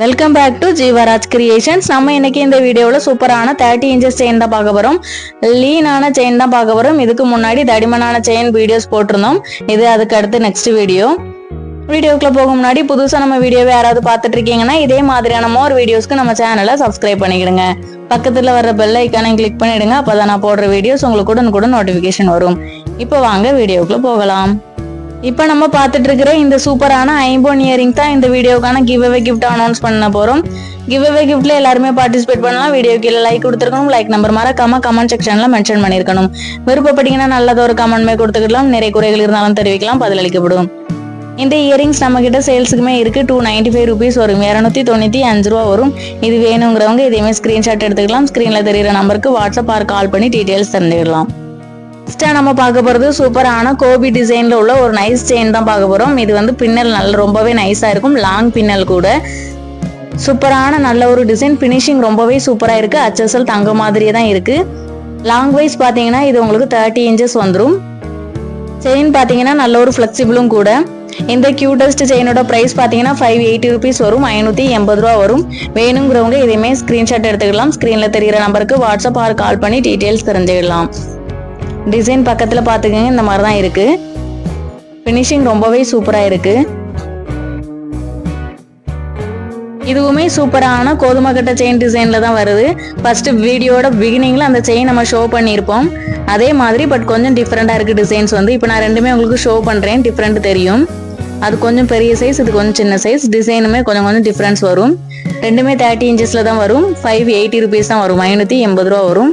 Welcome back to Jeevaraj creations நம்ம இன்னைக்கு இந்த வீடியோவில் சூப்பரான தேர்ட்டி இன்ச்சஸ் செயின் தான் பார்க்க போகிறோம் லீனான செயின் தான் பார்க்க போகிறோம் இதுக்கு முன்னாடி தடிமனான செயின் வீடியோஸ் போட்டிருந்தோம். இது அதுக்கு அடுத்து நெக்ஸ்ட் வீடியோ வீடியோக்குள்ள போக முன்னாடி புதுசாக நம்ம வீடியோவை யாராவது பார்த்துட்டு இருக்கீங்கன்னா இதே மாதிரியான மோர் வீடியோஸ்க்கு நம்ம சேனலை சப்ஸ்கிரைப் பண்ணிக்கிடுங்க. பக்கத்தில் வர பெல் ஐக்கானை கிளிக் பண்ணிடுங்க. அப்பதான் நான் போடுற வீடியோஸ் உங்களுக்கு உடனுக்குடன் நோட்டிஃபிகேஷன் வரும். இப்போ வாங்க வீடியோக்குள்ள போகலாம். இப்போ நம்ம பார்த்துட்டு இருக்கிற இந்த சூப்பரான ஐம்போன் இயரிங் தான் இந்த வீடியோக்கான கிவ் அவே கிஃப்ட் அனௌன்ஸ் பண்ண போகிறோம் கிவ் அவே கிஃப்ட்ல எல்லாருமே பார்ட்டிசிபேட் பண்ணலாம். வீடியோ கீழே லைக் கொடுத்துருக்கணும். லைக் நம்பர் மறக்காம கமெண்ட் செக்ஷன்ல மென்ஷன் பண்ணியிருக்கணும். விருப்பப்பட்டீங்கன்னா நல்லது ஒரு கமெண்ட்மே கொடுத்துக்கலாம். நிறைய குறைகள் இருந்தாலும் தெரிவிக்கலாம். பதிலளிக்கப்படும். இந்த இயரிங்ஸ் நம்ம கிட்ட சேல்ஸுக்குமே இருக்கு. டூ நைன்டி ஃபைவ் ருபீஸ் வரும். இரநூத்தி தொண்ணூற்றி அஞ்சு ரூபா வரும். இது வேணுங்கிறவங்க இதேமே ஸ்க்ரீன்ஷாட் எடுத்துக்கலாம். ஸ்க்ரீனில் தெரியுற நம்பருக்கு வாட்ஸ்அப் ஆர் கால் பண்ணி டீட்டெயில்ஸ் தெரிஞ்சுக்கலாம் நெக்ஸ்ட்டாக நம்ம பார்க்க போகிறது சூப்பரான கோபி டிசைனில் உள்ள ஒரு நைஸ் செயின் தான் பார்க்க போகிறோம் இது வந்து பின்னல் நல்ல ரொம்பவே நைஸாக இருக்கும். லாங் பின்னல் கூட. சூப்பரான நல்ல ஒரு டிசைன் ஃபினிஷிங் ரொம்பவே சூப்பராக இருக்குது அச்சசல் தங்க மாதிரியே தான் இருக்குது லாங் வைஸ் பார்த்தீங்கன்னா இது உங்களுக்கு தேர்ட்டி இன்ச்சஸ் வந்துடும் செயின் பார்த்தீங்கன்னா நல்ல ஒரு ஃப்ளெக்சிபிளும் கூட. இந்த கியூட்டஸ்ட் செயினோட ப்ரைஸ் பார்த்தீங்கன்னா ஃபைவ் எயிட்டி ருபீஸ் வரும். ஐநூற்றி எண்பது ரூபா வரும். வேணுங்கிறவங்க இதையுமே ஸ்க்ரீன்ஷாட் எடுத்துக்கலாம். ஸ்க்ரீனில் தெரிகிற நம்பருக்கு வாட்ஸ்அப் ஆர் கால் பண்ணி டீட்டெயில்ஸ் தெரிஞ்சுக்கலாம். டிசைன் பக்கத்தில் பார்த்துக்கங்க இந்த மாதிரி தான் இருக்குது ஃபினிஷிங் ரொம்பவே சூப்பராக இருக்குது இதுவுமே சூப்பரான கோதுமை கட்ட செயின் டிசைனில் தான் வருது. ஃபர்ஸ்ட் வீடியோட பிகினிங்கில் அந்த செயின் நம்ம ஷோ பண்ணியிருப்போம். அதே மாதிரி பட் கொஞ்சம் டிஃப்ரெண்ட்டாக இருக்குது டிசைன்ஸ் வந்து. இப்போ நான் ரெண்டுமே உங்களுக்கு ஷோ பண்ணுறேன் டிஃப்ரெண்ட் தெரியும். அது கொஞ்சம் பெரிய சைஸ் இது கொஞ்சம் சின்ன சைஸ் டிசைனுமே கொஞ்சம் கொஞ்சம் டிஃப்ரென்ஸ் வரும். ரெண்டுமே தேர்ட்டி இன்ச்சஸில் தான் வரும். ஃபைவ் எயிட்டி ருபீஸ் தான் வரும். ஐநூற்றி எண்பது ரூபா வரும்.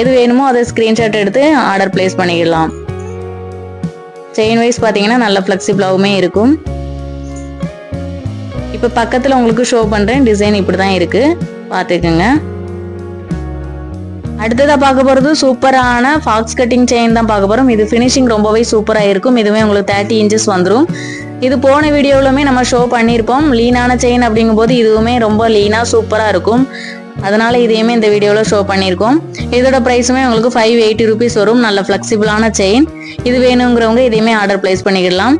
எது வேணுமோ அதை ஸ்க்ரீன்ஷாட் எடுத்து ஆர்டர் பிளேஸ் பண்ணிக்கலாம் செயின் வைஸ் பார்த்தீங்கன்னா நல்ல ஃப்ளெக்சிபிளாகவுமே இருக்கும். இப்போ பக்கத்தில் உங்களுக்கு ஷோ பண்ணுறேன் டிசைன் இப்படி தான் இருக்குது பார்த்துக்குங்க. அடுத்ததாக பார்க்க போகிறது சூப்பரான ஃபாக்ஸ் கட்டிங் செயின் தான் பார்க்க போகிறோம் இது ஃபினிஷிங் ரொம்பவே சூப்பராக இருக்கும். இதுவே உங்களுக்கு தேர்ட்டி இன்ச்சஸ் வந்துடும் இது போன வீடியோவிலுமே நம்ம ஷோ பண்ணியிருப்போம். லீனான செயின் அப்படிங்கும்போது இதுவுமே ரொம்ப லீனாக சூப்பராக இருக்கும். அதனால இதையுமே இந்த வீடியோவில் ஷோ பண்ணியிருக்கோம். இதோட ப்ரைஸுமே உங்களுக்கு ஃபைவ் எயிட்டி ருபீஸ் வரும். நல்ல ஃப்ளெக்சிபிளான செயின் இது வேணுங்கிறவங்க இதையுமே ஆர்டர் பிளேஸ் பண்ணிக்கிடலாம்.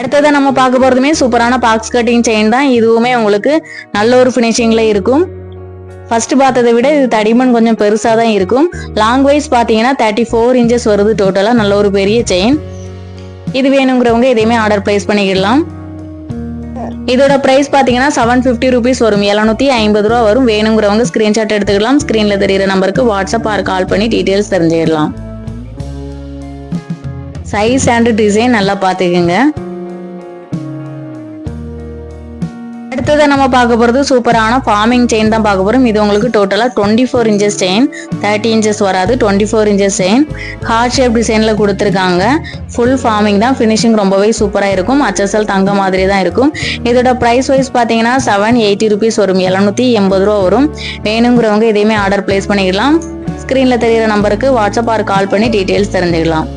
அடுத்ததை நம்ம பார்க்க போகிறதுமே சூப்பரான பாக்ஸ் கட்டிங் செயின் தான். இதுவுமே உங்களுக்கு நல்ல ஒரு ஃபினிஷிங்கில் இருக்கும். ஃபர்ஸ்ட் பார்த்ததை விட இது தடிமன் கொஞ்சம் பெருசாக தான் இருக்கும். லாங் வைஸ் பார்த்தீங்கன்னா தேர்ட்டி ஃபோர் இன்ச்சஸ் வருது டோட்டலாக நல்ல ஒரு பெரிய செயின் இது வேணுங்கிறவங்க இதையுமே ஆர்டர் பிளேஸ் பண்ணிக்கிடலாம். இதோட ப்ரைஸ் பார்த்தீங்கன்னா செவன் ஃபிஃப்டி ருபீஸ் வரும். எழுநூத்தி ஐம்பது ரூபா வரும். வேணுங்கிறவங்க ஸ்க்ரீன்ஷாட் எடுத்துக்கலாம். ஸ்க்ரீனில் தெரியிற நம்பருக்கு வாட்ஸ்அப் ஆர் கால் பண்ணி டீட்டெயில்ஸ் தெரிஞ்சிடலாம் சைஸ் அண்ட் டிசைன் நல்லா பார்த்துக்குங்க அடுத்ததை நம்ம பார்க்க போகிறது சூப்பரான ஃபார்மிங் செயின் தான் பார்க்க போகிறோம் இது உங்களுக்கு டோட்டலாக twenty four inches chain thirty inches வராது twenty four inches chain heart shape டிசைனில் கொடுத்துருக்காங்க. ஃபுல் ஃபார்மிங் தான் ஃபினிஷிங் ரொம்பவே சூப்பராக இருக்கும். அச்சசல் தங்க மாதிரி தான் இருக்கும். இதோட ப்ரைஸ் வைஸ் பார்த்தீங்கன்னா செவன் எயிட்டி ருபீஸ் வரும். எழுநூற்றி எண்பது ரூபா வரும். வேணுங்கிறவங்க இதையுமே ஆர்டர் பிளேஸ் பண்ணிக்கலாம். ஸ்க்ரீனில் தெரிகிற நம்பருக்கு வாட்ஸ்அப் ஆர் கால் பண்ணி டீட்டெயில்ஸ் தெரிஞ்சுக்கலாம்.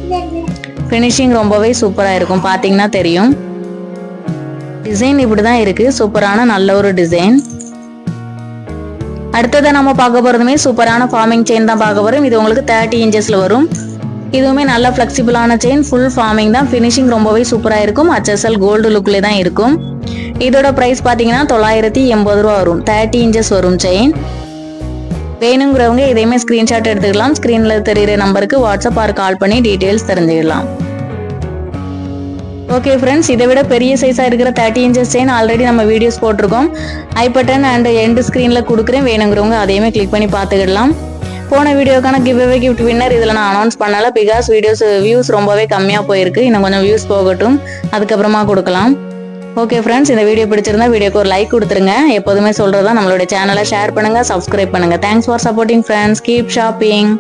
ஃபினிஷிங் ரொம்பவே சூப்பராக இருக்கும். பார்த்தீங்கன்னா தெரியும். டிசைன் இப்படி தான் இருக்கு. சூப்பரான நல்ல ஒரு டிசைன் அடுத்ததை நம்ம பார்க்க போகிறதுமே சூப்பரான ஃபார்மிங் செயின் தான் பார்க்க போகிறோம் இது உங்களுக்கு தேர்ட்டி இன்ச்சஸில் வரும். இதுவுமே நல்ல ஃப்ளெக்சிபிளான செயின் ஃபுல் ஃபார்மிங் தான். ஃபினிஷிங் ரொம்பவே சூப்பராக இருக்கும். HSL கோல்டு லுக்லேயே தான் இருக்கும். இதோட ப்ரைஸ் பார்த்தீங்கன்னா தொள்ளாயிரத்தி எண்பது ரூபா வரும். தேர்ட்டி இன்ச்சஸ் வரும் செயின் வேணுங்கிறவங்க இதையுமே ஸ்க்ரீன்ஷாட் எடுத்துக்கலாம். ஸ்க்ரீனில் தெரியிற நம்பருக்கு வாட்ஸ்அப் ஆர் கால் பண்ணி டீட்டெயில்ஸ் தெரிஞ்சுக்கலாம். ஓகே ஃப்ரெண்ட்ஸ் இதை விட பெரிய சைஸாக இருக்கிற தேர்ட்டி இன்ச்சஸ் செயின் ஆல்ரெடி நம்ம வீடியோஸ் போட்டிருக்கோம். ஐ பட்டன் அண்ட் எண்டு ஸ்க்ரீனில் கொடுக்குறேன். வேணுங்கிறவங்க அதையுமே கிளிக் பண்ணி பார்த்துக்கிடலாம். போன வீடியோக்கான கிவ் அவே கிஃப்ட் வின்னர் இதில் நான் அனௌன்ஸ் பண்ணலை. பிகாஸ் வீடியோஸ் வியூஸ் ரொம்பவே கம்மியாக போயிருக்கு. இன்னும் கொஞ்சம் வியூஸ் போகட்டும். அதுக்கப்புறமா கொடுக்கலாம். ஓகே ஃப்ரெண்ட்ஸ் இந்த வீடியோ பிடிச்சிருந்தா வீடியோக்கு ஒரு லைக் கொடுத்துருங்க. எப்போதுமே சொல்கிறதா நம்மளுடைய சேனலை ஷேர் பண்ணுங்கள் சப்ஸ்கிரைப் பண்ணுங்கள் thanks for supporting friends keep shopping